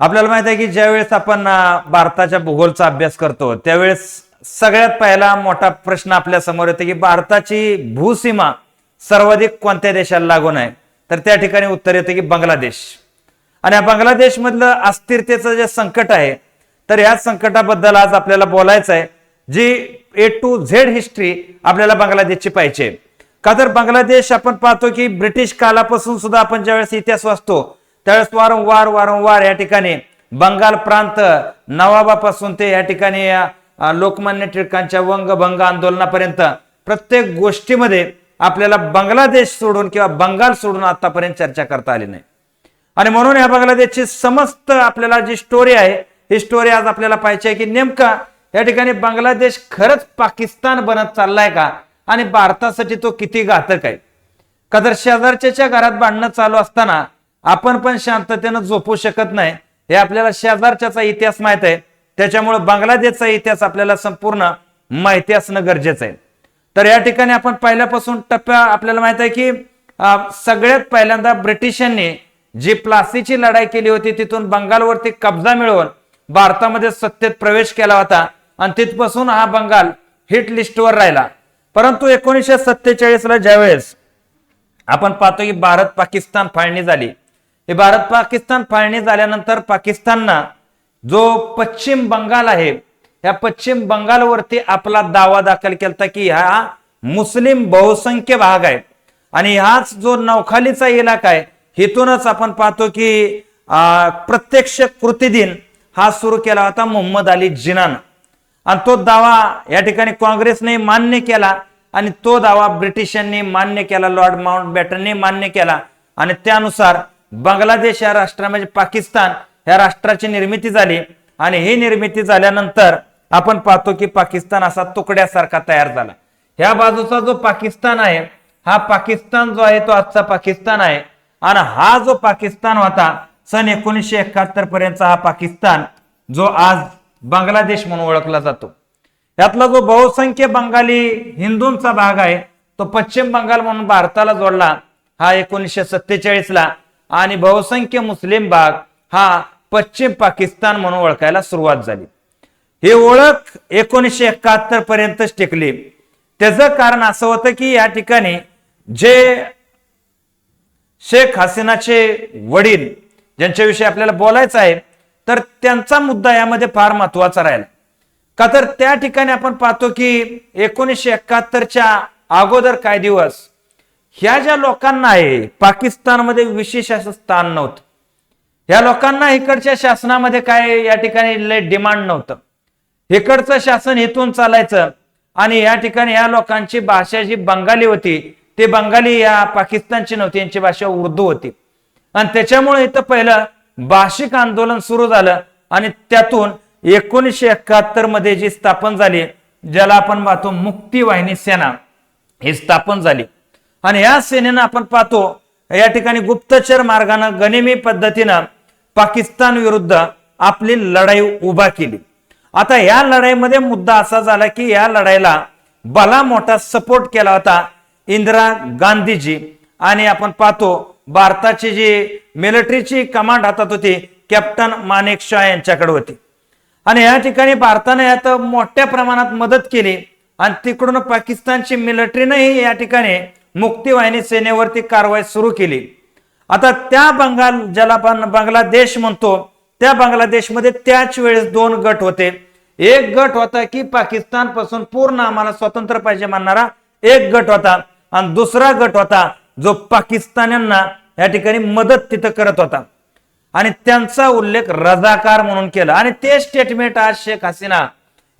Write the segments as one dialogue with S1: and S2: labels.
S1: आपल्याला माहीत आहे की ज्यावेळेस आपण भारताच्या भूगोलचा अभ्यास करतो त्यावेळेस सगळ्यात पहिला मोठा प्रश्न आपल्यासमोर येतो की भारताची भूसीमा सर्वाधिक कोणत्या देशाला लागून आहे? तर त्या ठिकाणी उत्तर येतं की बांगलादेश. आणि या बांगलादेश मधलं अस्थिरतेचं जे संकट आहे तर या संकटाबद्दल आज आपल्याला बोलायचं आहे जी ए टू झेड हिस्ट्री आपल्याला बांगलादेशची पाहिजे. का तर बांगलादेश आपण पाहतो की ब्रिटिश कालापासून सुद्धा आपण ज्यावेळेस इतिहास वाचतो त्यावेळेस वारंवार वारंवार या ठिकाणी बंगाल प्रांत नवाबापासून ते या ठिकाणी लोकमान्य टिळकांच्या वंगभंग आंदोलनापर्यंत प्रत्येक गोष्टीमध्ये आपल्याला बांगलादेश सोडून किंवा बंगाल सोडून आतापर्यंत चर्चा करता आली नाही. आणि म्हणून या बांगलादेशची समस्त आपल्याला जी स्टोरी आहे ही स्टोरी आज आपल्याला पाहिजे की नेमका या ठिकाणी बांगलादेश खरंच पाकिस्तान बनत चाललाय का? आणि भारतासाठी तो किती घातक आहे? कदर शेजारच्या घरात भांडणं चालू असताना आपण पण शांततेनं झोपू शकत नाही. हे आपल्याला शेजारच्याचा इतिहास माहीत आहे. त्याच्यामुळे बांगलादेशचा इतिहास आपल्याला संपूर्ण माहिती असणं गरजेचं आहे. तर या ठिकाणी आपण पहिल्यापासून टप्प्या आपल्याला माहीत आहे की सगळ्यात पहिल्यांदा ब्रिटिशांनी जी प्लासीची लढाई केली होती तिथून बंगालवरती कब्जा मिळवून भारतामध्ये सत्तेत प्रवेश केला होता. आणि तिथपासून हा बंगाल हिट लिस्टवर राहिला. परंतु एकोणीसशे सत्तेचाळीस ला ज्यावेळेस आपण पाहतो की भारत पाकिस्तान फाळणी झाली हे भारत पाकिस्तान फाळणी झाल्यानंतर पाकिस्तानना जो पश्चिम बंगाल आहे या पश्चिम बंगालवरती आपला दावा दाखल केला की हा मुस्लिम बहुसंख्य भाग आहे. आणि हाच जो नौखालीचा इलाका आहे हेतूनच आपण पाहतो की प्रत्यक्ष कृती दिन हा सुरू केला होता मोहम्मद अली जिनानं. आणि तो दावा या ठिकाणी काँग्रेसने मान्य केला आणि तो दावा ब्रिटिशांनी मान्य केला लॉर्ड माउंट बॅटनने मान्य केला. आणि त्यानुसार बांगलादेश या राष्ट्रा म्हणजे पाकिस्तान या राष्ट्राची निर्मिती झाली. आणि ही निर्मिती झाल्यानंतर आपण पाहतो की पाकिस्तान असा तुकड्यासारखा तयार झाला. ह्या बाजूचा जो पाकिस्तान आहे हा पाकिस्तान जो आहे तो आजचा पाकिस्तान आहे. आणि हा जो पाकिस्तान होता सन एकोणीसशे एकाहत्तर पर्यंतचा हा पाकिस्तान जो आज बांगलादेश म्हणून ओळखला जातो. यातला जो बहुसंख्य बंगाली हिंदूंचा भाग आहे तो पश्चिम बंगाल म्हणून भारताला जोडला. हा एकोणीसशे सत्तेचाळीसला. आणि बहुसंख्य मुस्लिम भाग हा पश्चिम पाकिस्तान म्हणून ओळखायला सुरुवात झाली. ही ओळख एकोणीसशे एकाहत्तर पर्यंतच टिकली. त्याचं कारण असं होतं की या ठिकाणी जे शेख हसीनाचे वडील ज्यांच्याविषयी आपल्याला बोलायचं आहे तर त्यांचा मुद्दा यामध्ये फार महत्त्वाचा राहिला. का तर त्या ठिकाणी आपण पाहतो की एकोणीसशे एकाहत्तरच्या अगोदर काही दिवस ह्या ज्या लोकांना आहे पाकिस्तानमध्ये विशेष असं स्थान नव्हतं. ह्या लोकांना इकडच्या शासनामध्ये काय या ठिकाणी लय डिमांड नव्हतं. इकडचं शासन इथून चालायचं आणि या ठिकाणी या लोकांची भाषा जी बंगाली होती ती बंगाली या पाकिस्तानची नव्हती यांची भाषा उर्दू होती. आणि त्याच्यामुळे इथं पहिलं भाषिक आंदोलन सुरू झालं आणि त्यातून एकोणीसशे एकाहत्तरमध्ये जी स्थापन झाली ज्याला आपण पाहतो मुक्ती वाहिनी सेना ही स्थापन झाली. आणि या सेनेनं आपण पाहतो या ठिकाणी गुप्तचर मार्गानं गनिमी पद्धतीनं पाकिस्तान विरुद्ध आपली लढाई उभा केली. आता या लढाईमध्ये मुद्दा असा झाला की या लढाईला भला मोठा सपोर्ट केला होता इंदिरा गांधीजी. आणि आपण पाहतो भारताची जी मिलिटरीची कमांड हातात होती कॅप्टन मानेक शाह यांच्याकडे होती. आणि या ठिकाणी भारताने यात मोठ्या प्रमाणात मदत केली. आणि तिकडून पाकिस्तानची मिलिटरीनंही या ठिकाणी मुक्तीवाहिनी सेनेवरती कारवाई सुरू केली. आता त्या बंगाल ज्याला आपण बांगलादेश म्हणतो त्या बांगलादेशमध्ये त्याच वेळेस दोन गट होते. एक गट होता की पाकिस्तानपासून पूर्ण आम्हाला स्वतंत्र पाहिजे म्हणणारा एक गट होता. आणि दुसरा गट होता जो पाकिस्तान्यांना या ठिकाणी मदत तिथं करत होता. आणि त्यांचा उल्लेख रजाकार म्हणून केला. आणि ते स्टेटमेंट आज शेख हसीना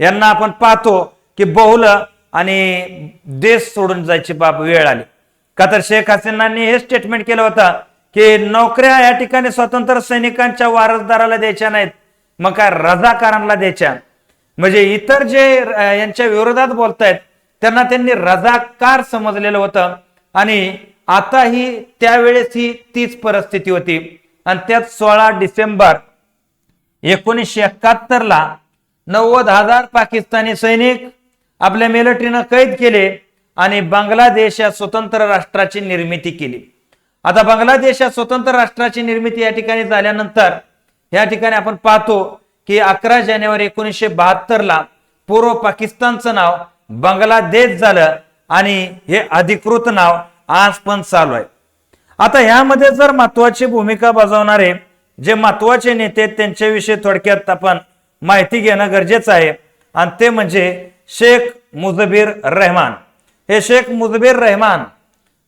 S1: यांना आपण पाहतो की बहुल आणि देश सोडून जायची बाब वेळ आली. का तर शेख हसीनांनी हे स्टेटमेंट केलं होतं की नोकऱ्या या ठिकाणी स्वतंत्र सैनिकांच्या वारसदाराला द्यायच्या नाहीत मग काय रजाकारांना द्यायच्या? म्हणजे इतर जे यांच्या विरोधात बोलतायत त्यांना त्यांनी रजाकार समजलेलं होतं. आणि आता ही त्यावेळेस ही तीच परिस्थिती होती. आणि त्यात सोळा डिसेंबर एकोणीसशे एकाहत्तरला नव्वद हजार पाकिस्तानी सैनिक आपल्या मिलिटरीनं कैद केले आणि बांगलादेश या स्वतंत्र राष्ट्राची निर्मिती केली. आता बांगलादेश या स्वतंत्र राष्ट्राची निर्मिती या ठिकाणी झाल्यानंतर या ठिकाणी आपण पाहतो की अकरा जानेवारी एकोणीसशे बहात्तरला पूर्व पाकिस्तानचं नाव बांगलादेश झालं आणि हे अधिकृत नाव आज पण चालू आहे. आता ह्यामध्ये जर महत्वाची भूमिका बजावणारे जे महत्त्वाचे नेते त्यांच्याविषयी थोडक्यात आपण माहिती घेणं गरजेचं आहे. आणि ते म्हणजे शेख मुजबीर रहमान. हे शेख मुजबीर रहमान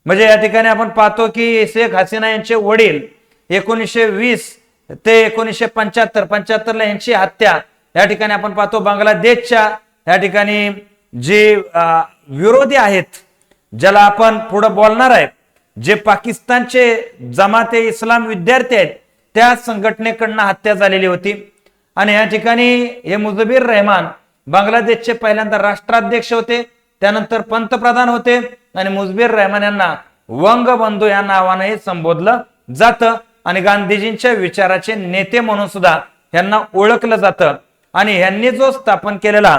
S1: म्हणजे या ठिकाणी आपण पाहतो की शेख हसीना यांचे वडील एकोणीसशे वीस ते एकोणीसशे पंच्याहत्तर पंच्याहत्तरला यांची हत्या. या ठिकाणी आपण पाहतो बांगलादेशच्या या ठिकाणी जे विरोधी आहेत ज्याला आपण पुढं बोलणार आहे जे पाकिस्तानचे जमाते इस्लाम विद्यार्थी आहेत त्या संघटनेकडनं हत्या झालेली होती. आणि या ठिकाणी हे मुजबीर रहमान बांगलादेशचे पहिल्यांदा राष्ट्राध्यक्ष होते त्यानंतर पंतप्रधान होते आणि मुजबीर रहमान यांना वंगबंधू या नावानेही संबोधलं जातं आणि गांधीजींच्या विचाराचे नेते म्हणून सुद्धा यांना ओळखलं जातं. आणि यांनी जो स्थापन केलेला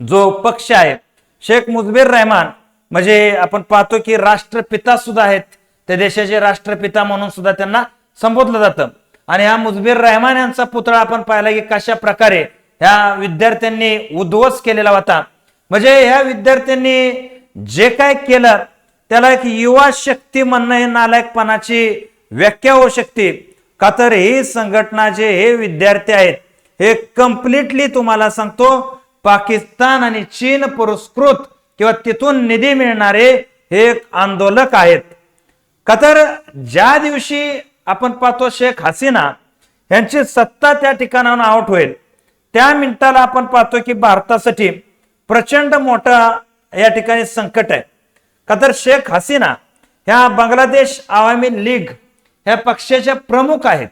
S1: जो पक्ष आहे शेख मुजबीर रहमान म्हणजे आपण पाहतो की राष्ट्रपिता सुद्धा आहेत त्या देशाचे राष्ट्रपिता म्हणून सुद्धा त्यांना संबोधलं जातं. आणि हा मुजबीर रहमान यांचा पुतळा आपण पाहिला की कशा प्रकारे ह्या विद्यार्थ्यांनी उद्ध्वस्त केलेला होता. म्हणजे ह्या विद्यार्थ्यांनी जे काय केलं त्याला एक युवा शक्ती म्हणणं हे नालायकपणाची व्याख्या होऊ शकते. का तर ही संघटना जे हे विद्यार्थी आहेत हे कम्प्लिटली तुम्हाला सांगतो पाकिस्तान आणि चीन पुरस्कृत किंवा तिथून निधी मिळणारे हे एक आंदोलक आहेत. का तर ज्या दिवशी आपण पाहतो शेख हसीना यांची सत्ता त्या ठिकाणाहून आउट होईल. त्या मिनिटाला आपण पाहतो की भारतासाठी प्रचंड मोठा या ठिकाणी संकट आहे. का तर शेख हसीना ह्या बांगलादेश आवामी लीग ह्या पक्षाच्या प्रमुख आहेत.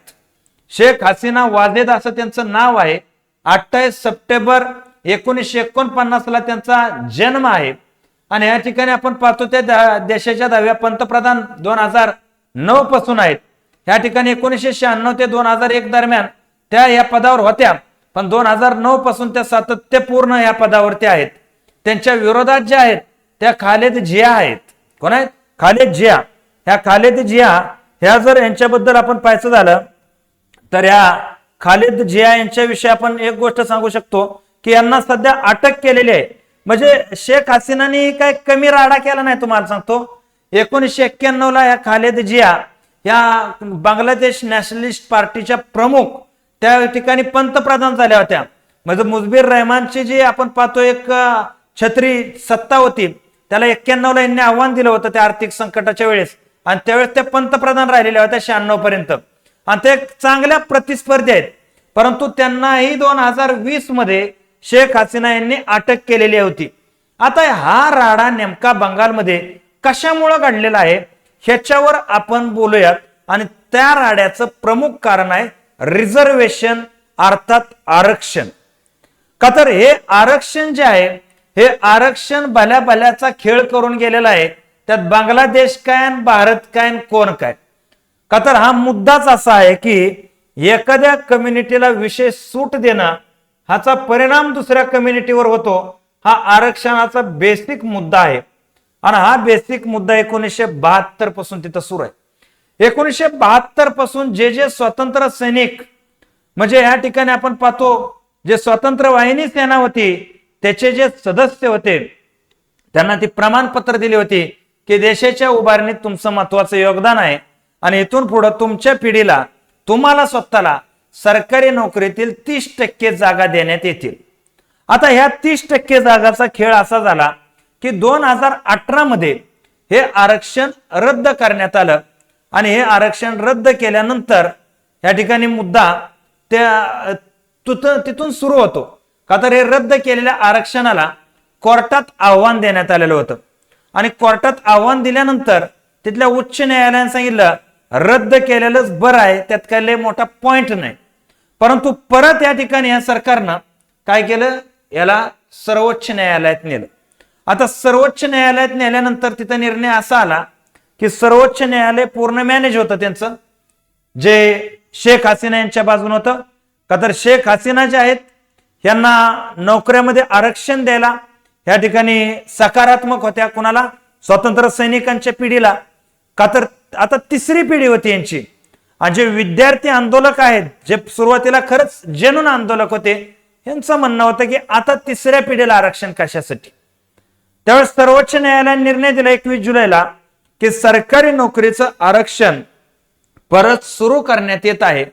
S1: शेख हसीना वाजेद असं त्यांचं नाव आहे. अठ्ठावीस सप्टेंबर एकोणीसशे एकोणपन्नासला त्यांचा जन्म आहे. आणि या ठिकाणी आपण पाहतो त्या देशाच्या दहाव्या पंतप्रधान दोन हजार नऊ पासून आहेत. या ठिकाणी एकोणीसशे शहाण्णव ते दोन हजार एक दरम्यान त्या या पदावर होत्या. पण दोन हजार नऊ पासून त्या सातत्यपूर्ण या पदावरती आहेत. त्यांच्या विरोधात ज्या आहेत त्या खालेद जिया आहेत. कोण आहेत? खालेद जिया. ह्या खालेद जिया ह्या जर यांच्याबद्दल आपण पाहायचं झालं तर या खालिद जिया यांच्याविषयी आपण एक गोष्ट सांगू शकतो की यांना सध्या अटक केलेली आहे. म्हणजे शेख हसीनानी काय कमी राडा केला नाही तुम्हाला सांगतो? एकोणीसशे एक्क्याण्णव ला या खालिद जिया या बांगलादेश नॅशनलिस्ट पार्टीच्या प्रमुख त्या ठिकाणी पंतप्रधान झाल्या होत्या. म्हणजे मुजबीर रहमानची जी आपण पाहतो एक छत्री सत्ता होती त्याला एक्क्याण्णवला यांनी आव्हान दिलं होतं त्या आर्थिक संकटाच्या वेळेस. आणि त्यावेळेस त्या पंतप्रधान राहिलेल्या होत्या शहाण्णव पर्यंत. आणि ते एक चांगल्या प्रतिस्पर्धी आहेत. परंतु त्यांनाही दोन हजार वीसमध्ये शेख हसीना यांनी अटक केलेली होती. आता हा राडा नेमका बंगालमध्ये कशामुळं घडलेला आहे ह्याच्यावर आपण बोलूयात. आणि त्या राड्याचं प्रमुख कारण आहे रिझर्वेशन अर्थात आरक्षण. का तर हे आरक्षण जे आहे हे आरक्षण भल्या भल्याचा खेळ करून गेलेला आहे. त्यात बांगलादेश काय आणि भारत काय आणि कोण काय? का तर हा मुद्दाच असा आहे की एखाद्या कम्युनिटीला विशेष सूट देणं ह्याचा परिणाम दुसऱ्या कम्युनिटीवर होतो हा आरक्षणाचा बेसिक मुद्दा आहे. आणि हा बेसिक मुद्दा एकोणीसशे बहात्तरपासून तिथं सुरू आहे. एकोणीसशे बहात्तरपासून जे जे स्वतंत्र सैनिक म्हणजे या ठिकाणी आपण पाहतो जे स्वतंत्र वाहिनी सेना होती त्याचे जे सदस्य होते त्यांना ती प्रमाणपत्र दिली होती की देशाच्या उभारणीत तुमचं महत्वाचं योगदान आहे आणि इथून पुढे तुमच्या पिढीला तुम्हाला स्वतःला सरकारी नोकरीतील तीस टक्के जागा देण्यात येतील. आता ह्या तीस टक्के जागाचा खेळ असा झाला की दोन हजार अठरा मध्ये हे आरक्षण रद्द करण्यात आलं. आणि हे आरक्षण रद्द केल्यानंतर या ठिकाणी मुद्दा त्या तिथून तिथून सुरू होतो. का तर हे रद्द केलेल्या आरक्षणाला कोर्टात आव्हान देण्यात आलेलं होतं. आणि कोर्टात आव्हान दिल्यानंतर तिथल्या उच्च न्यायालयाने सांगितलं रद्द केलेलंच बरं आहे त्यात काही लय मोठा पॉइंट नाही. परंतु परत या ठिकाणी या सरकारनं काय केलं? याला सर्वोच्च न्यायालयात नेलं. आता सर्वोच्च न्यायालयात नेल्यानंतर तिथं निर्णय असा आला की सर्वोच्च न्यायालय पूर्ण मॅनेज होतं त्यांचं. जे शेख हसीना यांच्या बाजून होतं. का तर शेख हसीना जे आहेत यांना नोकऱ्यामध्ये आरक्षण द्यायला या ठिकाणी सकारात्मक होत्या कुणाला? स्वतंत्र सैनिकांच्या पिढीला. का तर आता तिसरी पिढी होती यांची. आणि जे विद्यार्थी आंदोलक आहेत जे सुरुवातीला खरंच जेनून आंदोलक होते यांचं म्हणणं होतं की आता तिसऱ्या पिढीला आरक्षण कशासाठी? त्यावेळेस सर्वोच्च न्यायालयाने निर्णय दिला एकवीस जुलैला. की सरकारी नोकरीचं आरक्षण परत सुरू करण्यात येत आहे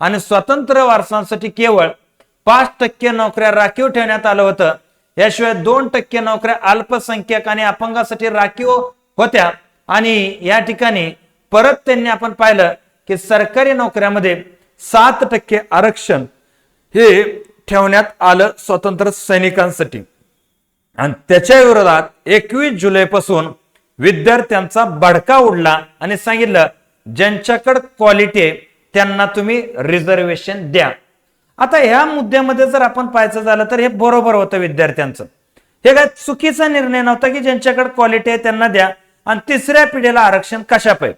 S1: आणि स्वतंत्र वारसांसाठी केवळ पाच टक्के नोकऱ्या राखीव ठेवण्यात आलं होतं. याशिवाय दोन टक्के नोकऱ्या अल्पसंख्याक आणि अपंगासाठी राखीव होत्या. आणि या ठिकाणी परत त्यांनी आपण पाहिलं की सरकारी नोकऱ्यामध्ये सात टक्के आरक्षण हे ठेवण्यात आलं स्वतंत्र सैनिकांसाठी. आणि त्याच्या विरोधात एकवीस जुलैपासून विद्यार्थ्यांचा बडका उडला आणि सांगितलं ज्यांच्याकडे क्वालिटी आहे त्यांना तुम्ही रिझर्वेशन द्या. आता ह्या मुद्द्यामध्ये जर आपण पाहायचं झालं तर हे बरोबर होतं विद्यार्थ्यांचं. हे काय चुकीचा निर्णय नव्हता की ज्यांच्याकडे क्वालिटी आहे त्यांना द्या आणि तिसऱ्या पिढीला आरक्षण कशा पाहिजे?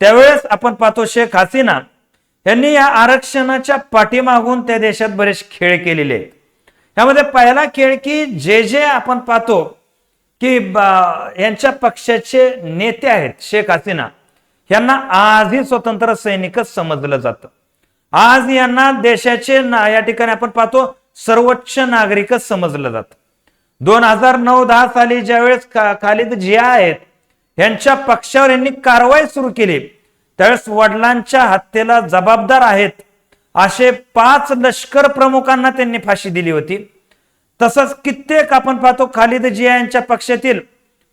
S1: त्यावेळेस आपण पाहतो शेख हसीना यांनी या आरक्षणाच्या पाठीमागून त्या देशात बरेच खेळ केलेले आहेत. यामध्ये पहिला खेळ की जे जे आपण पाहतो की यांच्या पक्षाचे नेते आहेत शेख हसीना यांना आजही स्वतंत्र सैनिकच समजलं जातं. आज यांना देशाचे ना- या ठिकाणी आपण पाहतो सर्वोच्च नागरिकच समजलं जातं. दोन हजार नऊ दहा साली ज्यावेळेस खालिद जिया आहेत यांच्या पक्षावर यांनी कारवाई सुरू केली. त्यावेळेस वडिलांच्या हत्येला जबाबदार आहेत असे पाच लष्कर प्रमुखांना त्यांनी फाशी दिली होती. तसंच कित्येक आपण पाहतो खालिद जिया यांच्या पक्षातील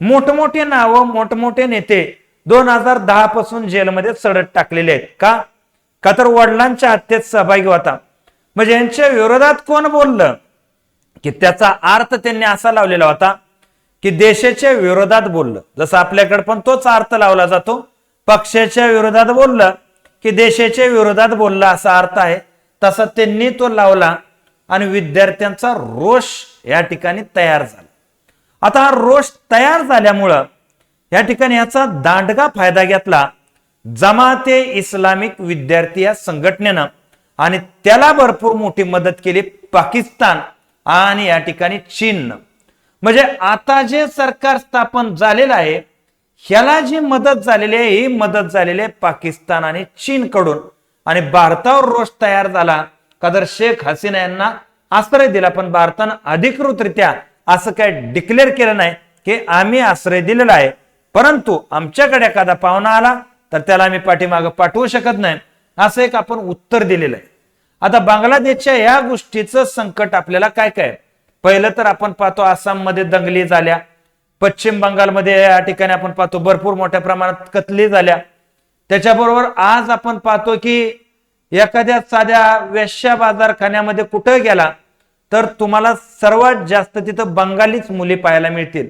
S1: मोठमोठे नावं मोठमोठे नेते दोन हजार दहा पासून जेलमध्ये सडत टाकलेले आहेत. का? का तर वडिलांच्या हत्येत सहभागी होता. म्हणजे यांच्या विरोधात कोण बोललं? की त्याचा अर्थ त्यांनी असा लावलेला होता की देशाच्या विरोधात बोललं. जसं आपल्याकडे पण तोच अर्थ लावला जातो. पक्षाच्या विरोधात बोललं की देशाच्या विरोधात बोललं असा अर्थ आहे. तसा त्यांनी तो लावला आणि विद्यार्थ्यांचा रोष या ठिकाणी तयार झाला. आता हा रोष तयार झाल्यामुळं या ठिकाणी याचा दांडगा फायदा घेतला जमाते इस्लामिक विद्यार्थी या संघटनेनं आणि त्याला भरपूर मोठी मदत केली पाकिस्तान आणि या ठिकाणी चीननं. म्हणजे आता जे सरकार स्थापन झालेलं आहे ह्याला जी मदत झालेली आहे ही मदत झालेली आहे पाकिस्तान आणि चीनकडून. आणि भारतावर रोष तयार झाला का शेख हसीना यांना आश्रय दिला पण भारतानं अधिकृतरित्या असं काय डिक्लेअर केलं नाही की आम्ही आश्रय दिलेला आहे. परंतु आमच्याकडे एखादा पाहुणा आला तर त्याला आम्ही पाठीमागं पाठवू शकत नाही. असं एक आपण उत्तर दिलेलं आहे. आता बांगलादेशच्या या गोष्टीचं संकट आपल्याला काय काय पहिलं तर आपण पाहतो आसाममध्ये दंगली झाल्या. पश्चिम बंगालमध्ये या ठिकाणी आपण पाहतो भरपूर मोठ्या प्रमाणात कतली झाल्या. त्याच्याबरोबर आज आपण पाहतो की एखाद्या साध्या वेश्या बाजारखान्यामध्ये कुठं गेला तर तुम्हाला सर्वात जास्त तिथं बंगालीच मुली पाहायला मिळतील.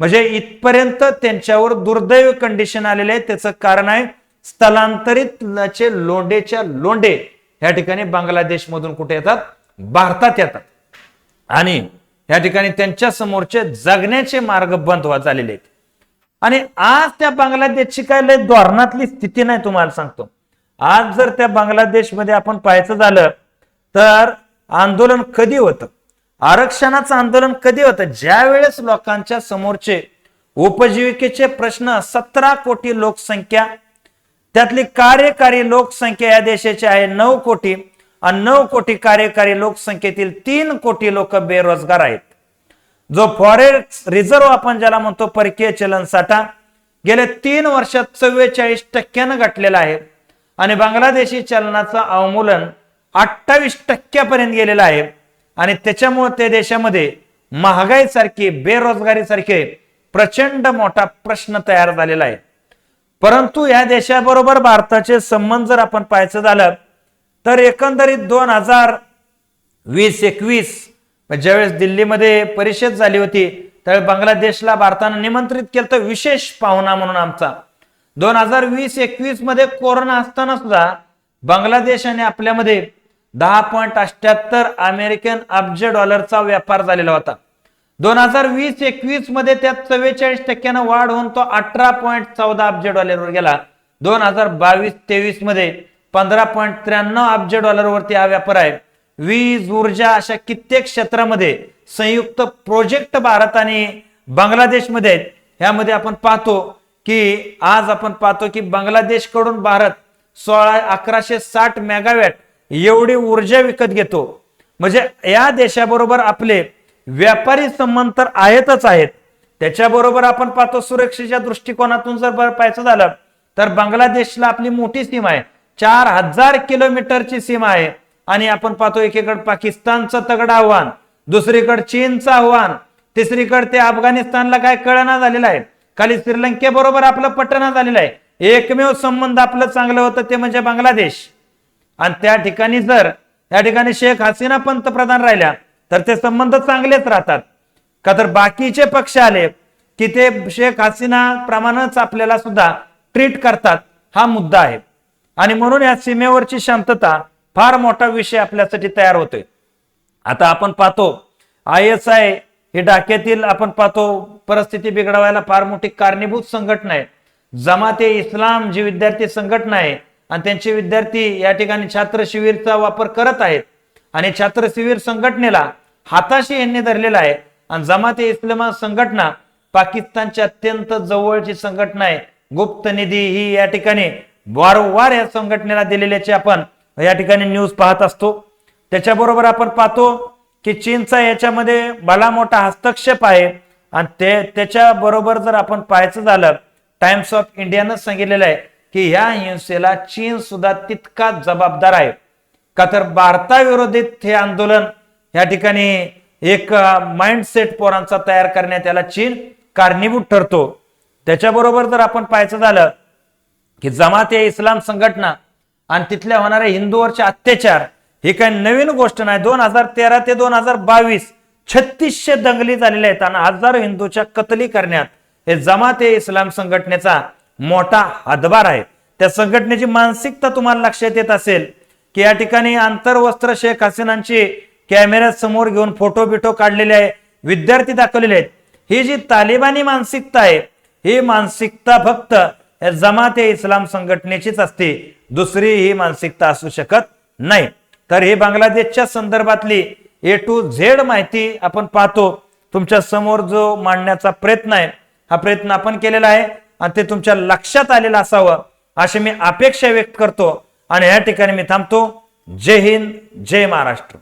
S1: म्हणजे इथपर्यंत त्यांच्यावर दुर्दैव कंडिशन आलेले आहे त्याचं कारण आहे स्थलांतरित चे लोंडेच्या लोंडे या ठिकाणी बांगलादेश मधून कुठे येतात? भारतात येतात. आणि या ठिकाणी त्यांच्या समोरचे जगण्याचे मार्ग बंद व्हा झालेले आहेत. आणि आज त्या बांगलादेशची काय लय धोरणातली स्थिती नाही तुम्हाला सांगतो. आज जर त्या बांगलादेशमध्ये आपण पाहायचं झालं तर आंदोलन कधी होतं? आरक्षणाचं आंदोलन कधी होतं? ज्या वेळेस लोकांच्या समोरचे उपजीविकेचे प्रश्न सतरा कोटी लोकसंख्या त्यातली कार्यकारी लोकसंख्या या देशाची आहे नऊ कोटी आणि नऊ कोटी कार्यकारी लोकसंख्येतील तीन कोटी लोक बेरोजगार आहेत. जो फॉरेक्स रिझर्व आपण ज्याला म्हणतो परकीय चलन साठा गेल्या तीन वर्षात चव्वेचाळीस टक्क्यानं घटलेला आहे. आणि बांगलादेशी चलनाचं अवमूलन अठ्ठावीस टक्क्यापर्यंत गेलेलं आहे. आणि त्याच्यामुळे त्या देशामध्ये महागाई बेरोजगारीसारखे बेरोजगारी सारखे प्रचंड मोठा प्रश्न तयार झालेला आहे. परंतु या देशाबरोबर भारताचे संबंध जर आपण पाहायचं झालं तर एकंदरीत दोन हजार वीस एकवीस ज्यावेळेस दिल्लीमध्ये परिषद झाली होती त्यावेळी बांगलादेशला भारतानं निमंत्रित केलं तर विशेष पाहुणा म्हणून आमचा. दोन हजार वीस एकवीसमध्ये कोरोना असताना सुद्धा बांगलादेशाने आपल्यामध्ये दहा पॉईंट अठ्याहत्तर अमेरिकन अब्ज डॉलरचा व्यापार झालेला होता. दोन हजार वीस एकवीसमध्ये त्यात चव्वेचाळीस टक्क्यानं वाढ होऊन तो अठरा पॉईंट चौदा अब्ज डॉलरवर गेला. दोन हजार बावीस तेवीसमध्ये पंधरा पॉईंट त्र्याण्णव अब्ज डॉलरवरती हा व्यापार आहे. वीज ऊर्जा अशा कित्येक क्षेत्रामध्ये संयुक्त प्रोजेक्ट भारत आणि बांगलादेशमध्ये आहेत. ह्यामध्ये आपण पाहतो की आज आपण पाहतो की बांगलादेशकडून भारत सोळा अकराशे साठ मेगावॅट एवढी ऊर्जा विकत घेतो. म्हणजे या देशाबरोबर आपले व्यापारी संबंध तर आहेतच आहेत. त्याच्याबरोबर आपण पाहतो सुरक्षेच्या दृष्टिकोनातून जर पाहायचं झालं तर बांगलादेशला आपली मोठी सीमा आहे. चार हजार किलोमीटरची सीमा आहे. आणि आपण पाहतो एकीकडे पाकिस्तानचं तगड आव्हान दुसरीकडे चीनचं आव्हान तिसरीकडे ते अफगाणिस्तानला काय कळना झालेलं आहे. खाली श्रीलंकेबरोबर आपलं पटना झालेलं आहे. एकमेव संबंध आपलं चांगलं होतं ते म्हणजे बांगलादेश. आणि त्या ठिकाणी जर या ठिकाणी शेख हसीना पंतप्रधान राहिल्या तर ते संबंध चांगलेच राहतात. का तर बाकीचे पक्ष आले की ते शेख हसीना प्रमाणच आपल्याला सुद्धा ट्रीट करतात हा मुद्दा आहे. आणि म्हणून या सीमेवरची शांतता फार मोठा विषय आपल्यासाठी तयार होतोय. आता आपण पाहतो आय एस आय हे डाक्यातील आपण पाहतो परिस्थिती बिघडवायला फार मोठी कारणीभूत संघटना आहे. जमाते इस्लाम जी विद्यार्थी संघटना आहे आणि त्यांचे विद्यार्थी या ठिकाणी छात्र शिबिरचा वापर करत आहेत. आणि छात्र शिबिर संघटनेला हाताशी यांनी धरलेला आहे. आणि जमाते इस्लाम संघटना पाकिस्तानची अत्यंत जवळची संघटना आहे. गुप्त निधी ही या ठिकाणी वारंवार या संघटनेला दिलेल्याची आपण या ठिकाणी न्यूज पाहत असतो. त्याच्याबरोबर आपण पाहतो की चीनचा याच्यामध्ये भला मोठा हस्तक्षेप आहे. आणि ते त्याच्या बरोबर जर आपण पाहायचं झालं टाइम्स ऑफ इंडियानं सांगितलेलं आहे की ह्या हिंसेला चीन सुद्धा तितकाच जबाबदार आहे. का तर भारताविरोधित हे आंदोलन या ठिकाणी एक माइंडसेट पोरांचा तयार करण्यात याला चीन कारणीभूत ठरतो. त्याच्याबरोबर जर आपण पाहायचं झालं की जमात ए इस्लाम संघटना आणि तिथल्या होणाऱ्या हिंदूवरचे अत्याचार ही काही नवीन गोष्ट नाही. दोन हजार तेरा ते दोन हजार बावीस छत्तीसशे दंगली झालेल्या आहेत आणि हजारो हिंदूच्या कतली करण्यात हे जमात ए इस्लाम संघटनेचा मोठा हातभार आहे. त्या संघटनेची मानसिकता तुम्हाला लक्षात येत असेल की या ठिकाणी आंतरवस्त्र शेख हसीनांची कॅमेऱ्या समोर घेऊन फोटो बिटो काढलेले आहे. विद्यार्थी दाखवलेले आहेत. ही जी तालिबानी मानसिकता आहे ही मानसिकता फक्त जमात ए इस्लाम संघटनेचीच असते. दुसरी ही मानसिकता असू शकत नाही. तर ही बांगलादेशच्या संदर्भातली ए टू झेड माहिती आपण पाहतो. तुमच्यासमोर जो मांडण्याचा प्रयत्न आहे हा प्रयत्न आपण केलेला आहे आणि ते तुमच्या लक्षात आलेलं असावं अशी मी अपेक्षा व्यक्त करतो. आणि या ठिकाणी मी थांबतो. जय हिंद जय महाराष्ट्र.